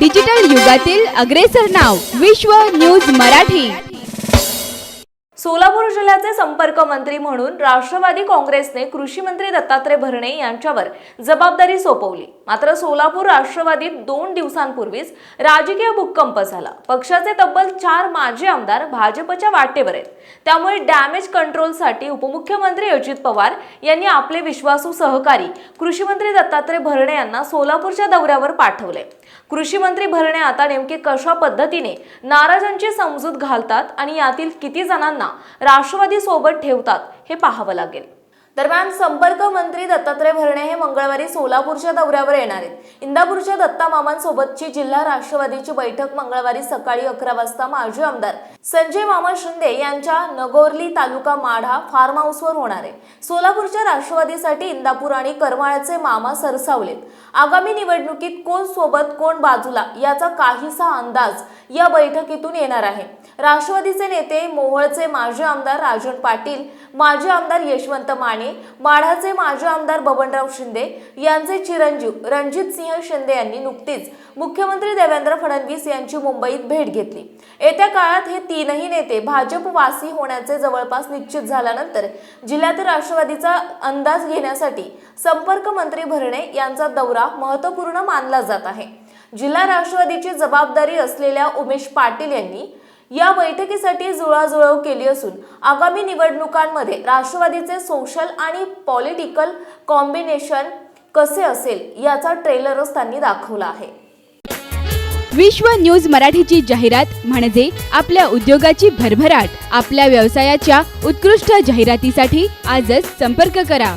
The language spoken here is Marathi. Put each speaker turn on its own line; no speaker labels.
डिजिटल युगातील अग्रेसर नाव विश्व न्यूज मराठी.
सोलापूर जिल्ह्याचे संपर्क मंत्री म्हणून राष्ट्रवादी काँग्रेसने कृषी मंत्री दत्तात्रय भरणे यांच्यावर जबाबदारी सोपवली. मात्र सोलापूर राष्ट्रवादीत दोन दिवसांपूर्वीच राजकीय भूकंप झाला. पक्षाचे तब्बल चार माजी आमदार भाजपच्या वाटेवर आहेत. त्यामुळे डॅमेज कंट्रोलसाठी उपमुख्यमंत्री अजित पवार यांनी आपले विश्वासू सहकारी कृषी मंत्री दत्तात्रय भरणे यांना सोलापूरच्या दौऱ्यावर पाठवले. कृषी मंत्री भरणे आता नेमके कशा पद्धतीने नाराजांची समजूत घालतात आणि यातील किती जणांना राष्ट्रवादी सोबत ठेवतात हे पाहावं लागेल. दरम्यान संपर्क मंत्री दत्तात्रय भरणे हे मंगळवारी सोलापूरच्या दौऱ्यावर येणार आहेत. इंदापूरच्या दत्ता मामांसोबतची जिल्हा राष्ट्रवादीची बैठक मंगळवारी सकाळी अकरा वाजता माजी आमदार संजय मामा शिंदे यांच्या नगोर्ली तालुका माढा फार्म हाऊसवर होणार आहे. सोलापूरच्या राष्ट्रवादीसाठी इंदापूर आणि करमाळ्याचे मामा सरसावलेत. आगामी निवडणुकीत कोण सोबत कोण बाजूला याचा काहीसा अंदाज या बैठकीतून येणार आहे. राष्ट्रवादीचे नेते मोहोळचे माजी आमदार राजन पाटील माजी आमदार यशवंत माने माढाचे माजी आमदार बबनराव शिंदे यांचे चिरंजीव रणजित सिंह शिंदे यांनी नुकतीच मुख्यमंत्री देवेंद्र फडणवीस यांची मुंबईत भेट घेतली. येत्या काळात हे तीनही नेते भाजपवासी होण्याचे जवळपास निश्चित झाल्यानंतर जिल्ह्यातील राष्ट्रवादीचा अंदाज घेण्यासाठी संपर्क मंत्री भरणे यांचा दौरा महत्त्वपूर्ण मानला जात आहे. जिल्हा राष्ट्रवादीची जबाबदारी असलेल्या उमेश पाटील यांनी या बैठकीसाठी जुळाजुळव केली असून आगामी निवडणुकांमध्ये राष्ट्रवादीचे सोशल आणि पॉलिटिकल कॉम्बिनेशन कसे असेल याचा ट्रेलरच त्यांनी दाखवला आहे.
विश्व न्यूज मराठीची जाहिरात म्हणजे आपल्या उद्योगाची भरभराट आपल्या व्यवसायाच्या उत्कृष्ट जाहिरातीसाठी आजच संपर्क करा.